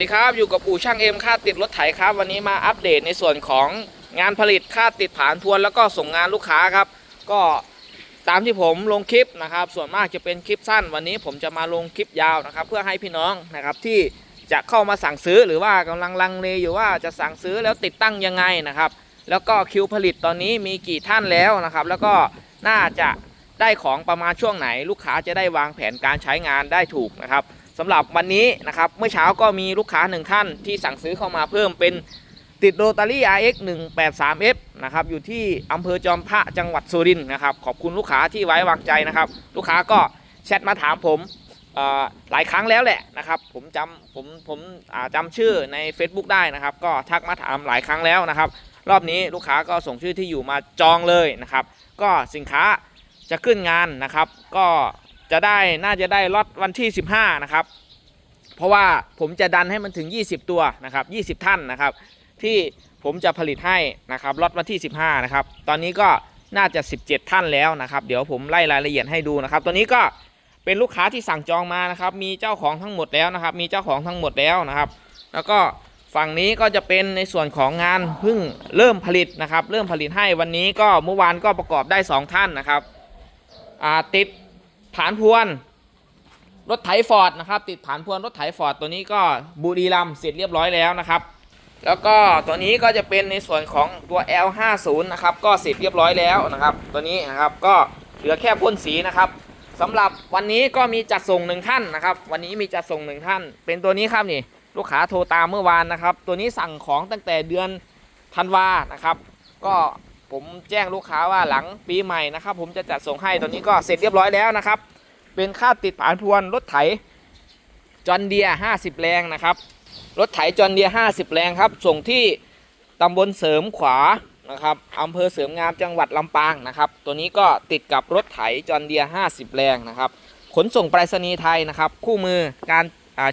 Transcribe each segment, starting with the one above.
สวัสดีครับ อยู่กับอู่ช่างเอ็มค่าติดรถไถครับ วันนี้มาอัปเดตในส่วนของงานผลิตค่าติดผานทวนแล้วก็ส่งงานลูกค้าครับ ก็ตามที่ผมลงคลิปนะครับ ส่วนมากจะเป็นคลิปสั้น วันนี้ผมจะมาลงคลิปยาวนะครับ เพื่อให้พี่น้องนะครับที่จะเข้ามาสั่งซื้อหรือว่ากำลังลังเลอยู่ว่าจะสั่งซื้อแล้วติดตั้งยังไงนะครับ แล้วก็คิวผลิตตอนนี้มีกี่ท่านแล้วนะครับ แล้วก็น่าจะได้ของประมาณช่วงไหน ลูกค้าจะได้วางแผนการใช้งานได้ถูกนะครับ สำหรับวันนี้นะครับเมื่อเช้าก็มีลูกค้าหนึ่งท่านที่สั่งซื้อเข้ามาเพิ่มเป็นติดโรตารี่ RX 183F นะครับอยู่ที่อำเภอจอมพระจังหวัดสุรินทร์นะครับขอบคุณลูกค้าที่ไว้วางใจนะครับ ลูกค้าก็แชทมาถามผมหลายครั้งแล้วแหละนะครับผมจำผมผมจำชื่อใน Facebook ได้นะครับ ก็ทักมาถามหลายครั้งแล้วนะครับ รอบนี้ลูกค้าก็ส่งชื่อที่อยู่มาจองเลยนะครับ ก็สินค้าจะขึ้นงานนะครับ ก็ จะได้น่าจะได้ล็อตวันที่ 15 นะครับ เพราะว่าผมจะดันให้มันถึง 20 ตัวนะครับ 20 ท่านนะครับ ที่ผมจะผลิตให้นะครับล็อตวันที่ 15 นะครับ ตอนนี้ก็น่าจะ 17 ท่านแล้วนะครับ เดี๋ยวผมไล่รายละเอียดให้ดูนะครับ ตัวนี้ก็เป็นลูกค้าที่สั่งจองมานะครับ มีเจ้าของทั้งหมดแล้วนะครับ มีเจ้าของทั้งหมดแล้วนะครับ แล้วก็ฝั่งนี้ก็จะเป็นในส่วนของงานเพิ่งเริ่มผลิตนะครับ เริ่มผลิตให้วันนี้ก็เมื่อวานก็ประกอบได้ 2 ท่านนะครับอาติด ฐานพวน รถไถฟอร์ดนะครับ ติดฐานพวนรถไถฟอร์ดตัวนี้ก็บุรีรัมเสร็จเรียบร้อยแล้วนะครับ แล้วก็ตัวนี้ก็จะเป็นในส่วนของตัว L50 นะครับก็เสร็จเรียบร้อยแล้วนะครับ ตัวนี้นะครับก็เหลือแค่พ่นสีนะครับสำหรับวันนี้ก็มีจัดส่งหนึ่งท่านนะครับ วันนี้มีจัดส่งหนึ่งท่าน เป็นตัวนี้ครับนี่ลูกค้าโทรตามเมื่อวานนะครับ ตัวนี้สั่งของตั้งแต่เดือนธันวานะครับ ก็ ผมแจ้งลูกค้าว่าหลังปีใหม่นะครับ ผมจะจัดส่งให้ตัวนี้ก็เสร็จเรียบร้อยแล้วนะครับ เป็นค่าติดผานพวนรถไถจอนเดีย50 แรงนะครับ รถไถจอนเดีย50 แรงครับ ส่งที่ตำบลเสริมขวานะครับอำเภอเสริมงามจังหวัดลำปางนะครับ ตัวนี้ก็ติดกับรถไถจอนเดีย50 แรงนะครับ ขนส่งไปรษณีย์ไทยนะครับ คู่มือการ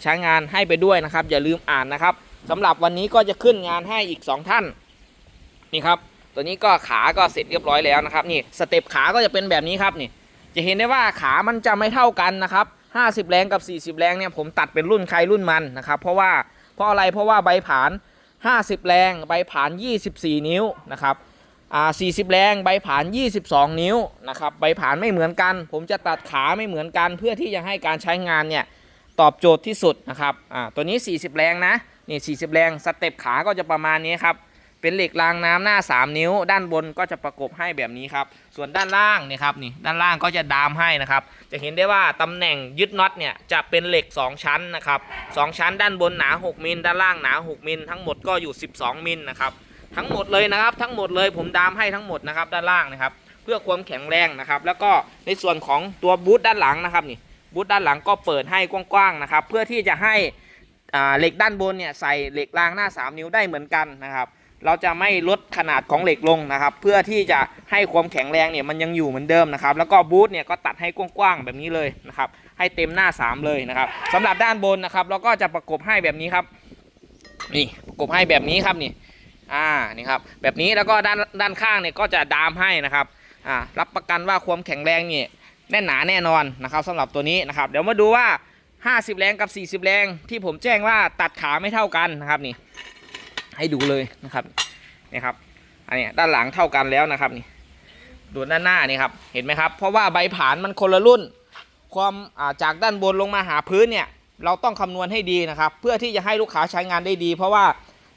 ใช้งานให้ไปด้วยนะครับ อย่าลืมอ่านนะครับสำหรับวันนี้ก็จะขึ้นงานให้อีก 2 ท่านนี่ครับ ตัวนี้ก็ขาก็เสร็จเรียบร้อยแล้วนะครับนี่สเต็ปขาก็จะเป็นแบบนี้ครับนี่ จะเห็นได้ว่าขามันจะไม่เท่ากันนะครับ50 แรงกับ 40 แรงเนี่ยผมตัดเป็นรุ่นใครรุ่นมันนะครับเพราะว่าเพราะอะไรเพราะว่าใบผาน 50 แรงใบผาน 24 นิ้วนะครับอ่า40 แรงใบผาน 22 นิ้วนะครับใบผานไม่เหมือนกัน ผมจะตัดขาไม่เหมือนกัน เพื่อที่จะให้การใช้งานเนี่ยตอบโจทย์ที่สุดนะครับอ่าตัวนี้ 40 แรงนะนี่40 แรงสเต็ปขาก็จะประมาณนี้ครับ เป็นเหล็กรางน้ำหน้า 3 นิ้ว ด้านบนก็จะประกบให้แบบนี้ครับ ส่วนด้านล่างเนี่ยครับนี่ด้านล่างก็จะดามให้นะครับ จะเห็นได้ว่าตำแหน่งยึดน็อตเนี่ยจะเป็นเหล็ก 2 ชั้นนะครับ2ชั้น ด้านบนหนา 6มิลด้านล่างหนา 6มิลทั้งหมดก็อยู่ 12มิลนะครับทั้งหมดเลยนะครับ ทั้งหมดเลยผมดามให้ทั้งหมดนะครับด้านล่างนะครับ เพื่อความแข็งแรงนะครับ แล้วก็ในส่วนของตัวบูทด้านหลังนะครับนี่บูทด้านหลังก็เปิดให้กว้างๆนะครับ เพื่อที่จะให้เหล็กด้านบนเนี่ยใส่เหล็กรางหน้า 3 นิ้วได้เหมือนกันนะครับ เราจะไม่ลดขนาดของเหล็กลงนะครับ เพื่อที่จะให้ความแข็งแรงเนี่ยมันยังอยู่เหมือนเดิมนะครับ แล้วก็บูทเนี่ยก็ตัดให้กว้างๆแบบนี้เลยนะครับ ให้เต็มหน้า 3 เลยนะครับสำหรับด้านบนนะครับเราก็จะประกบให้แบบนี้ครับ นี่ประกบให้แบบนี้ครับนี่ อ่านี่ครับแบบนี้แล้วก็ด้านด้านข้างเนี่ยก็จะดามให้นะครับอ่ารับประกันว่าความแข็งแรงเนี่ยแน่นหนาแน่นอนนะครับสำหรับตัวนี้นะครับ เดี๋ยวมาดูว่า 50 แรงกับ 40 แรงที่ผมแจ้งว่าตัดขาไม่เท่ากันนะครับนี่ ให้ดูเลยนะครับนี่ครับอันนี้ด้านหลังเท่ากันแล้วนะครับนี่ดูด้านหน้านี่ครับเห็นไหมครับ เพราะว่าใบผานมันคนละรุ่น ความาจากด้านบนลงมาหาพื้นเนี่ยเราต้องคำนวณให้ดีนะครับ เพื่อที่จะให้ลูกค้าใช้งานได้ดี เพราะว่า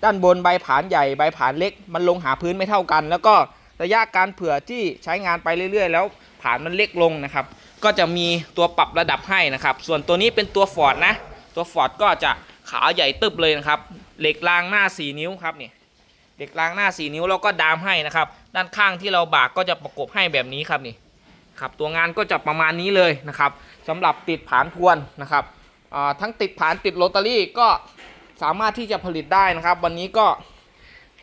ด้านบนใบผานใหญ่ใบผานเล็ก มันลงหาพื้นไม่เท่ากัน แล้วก็ระยะการเผื่อที่ใช้งานไปเรื่อยๆ แล้วผานมันเล็กลงนะครับ ก็จะมีตัวปรับระดับให้นะครับ ส่วนตัวนี้เป็นตัวฟอร์ดนะ ตัวฟอร์ดก็จะขาใหญ่ตึบเลยนะครับ เหล็กรางหน้า 4 นิ้วครับนี่เหล็กรางหน้า 4 นิ้วแล้วก็ดามให้นะครับ ด้านข้างที่เราบากก็จะประกบให้แบบนี้ครับนี่ครับตัวงานก็จะประมาณนี้เลยนะครับสำหรับติดผานพวนนะครับทั้งติดผานติดโรตารี่ก็สามารถที่จะผลิตได้นะครับ วันนี้ก็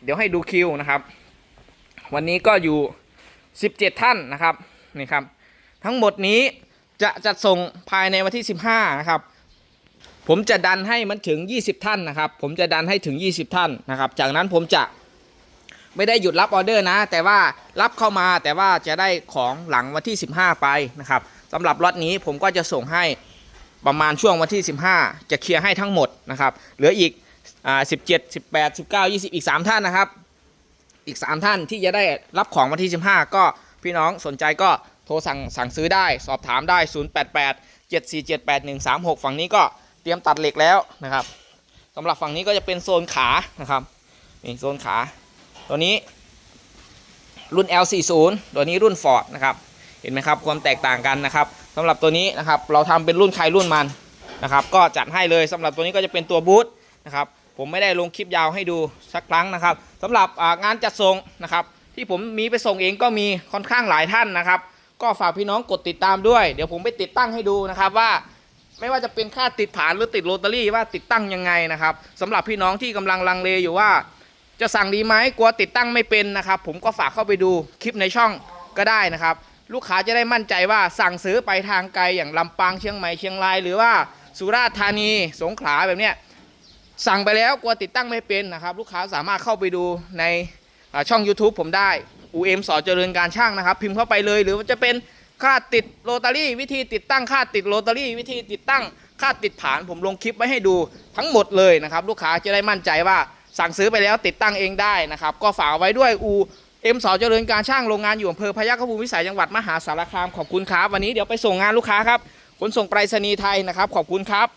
เดี๋ยวให้ดูคิวนะครับ วันนี้ก็อยู่ 17 ท่านนะครับนี่ครับ ทั้งหมดนี้จะจัดส่งภายในวันที่ 15 นะครับ ผมจะดันให้มันถึง 20 ท่านนะครับ ผมจะดันให้ถึง 20 ท่านนะครับ จากนั้นผมจะไม่ได้หยุดรับออเดอร์นะ แต่ว่ารับเข้ามาแต่ว่าจะได้ของหลังวันที่ 15 ไปนะครับสำหรับล็อตนี้ผมก็จะส่งให้ประมาณช่วงวันที่ 15 จะเคลียร์ให้ทั้งหมดนะครับ เหลืออีกอ่า17 18 19 20อีก 3 ท่านนะครับ อีก 3 ท่านที่จะได้รับของวันที่ 15 ก็พี่น้องสนใจก็โทรสั่งสั่งซื้อได้ สอบถามได้ 088 747 8136 ฝั่งนี้ก็ ตรียมตัดเหล็กแล้วนะครับสำหรับฝั่งนี้ก็จะเป็นโซนขานะครับนี่โซนขา ตัวนี้รุ่น L40 ตัวนี้รุ่น Ford นะครับ เห็นไหมครับความแตกต่างกันนะครับสำหรับตัวนี้นะครับเราทำเป็นรุ่นใครรุ่นมันนะครับ ก็จัดให้เลยสำหรับตัวนี้ก็จะเป็นตัวบูทนะครับผมไม่ได้ลงคลิปยาวให้ดูสักครั้งนะครับสำหรับงานจัดส่งนะครับ ที่ผมมีไปส่งเองก็มีค่อนข้างหลายท่านนะครับ ก็ฝากพี่น้องกดติดตามด้วย เดี๋ยวผมไปติดตั้งให้ดูนะครับว่า ไม่ว่าจะเป็นค่าติดผานหรือติดโรตารี่ว่าติดตั้งยังไงนะครับสำหรับพี่น้องที่กำลังลังเลอยู่ว่า จะสั่งดีไหมกลัวติดตั้งไม่เป็นนะครับ ผมก็ฝากเข้าไปดูคลิปในช่องก็ได้นะครับ ลูกค้าจะได้มั่นใจว่าสั่งซื้อไปทางไกลอย่างลำปางเชียงใหม่เชียงราย หรือว่าสุราษฎร์ธานีสงขลาแบบเนี้ยสั่งไปแล้วกลัวติดตั้งไม่เป็นนะครับ ลูกค้าสามารถเข้าไปดูในช่อง YouTube ผมได้ UM สอเจริญการช่างนะครับ พิมพ์เข้าไปเลยหรือว่าจะเป็น ค่าติดโรตารี่วิธีติดตั้งค่าติดโรตารี่วิธีติดตั้งค่าติดผานผมลงคลิปไว้ให้ดูทั้งหมดเลยนะครับ ลูกค้าจะได้มั่นใจว่าสั่งซื้อไปแล้วติดตั้งเองได้นะครับ ก็ฝากไว้ด้วยอูเอ็มสอเจริญการช่างโรงงานอยู่อำเภอพยัคฆภูมิวิสัยจังหวัดมหาสารคามขอบคุณครับวันนี้เดี๋ยวไปส่งงานลูกค้าครับขนส่งไปรษณีย์ไทยนะครับ ขอบคุณครับ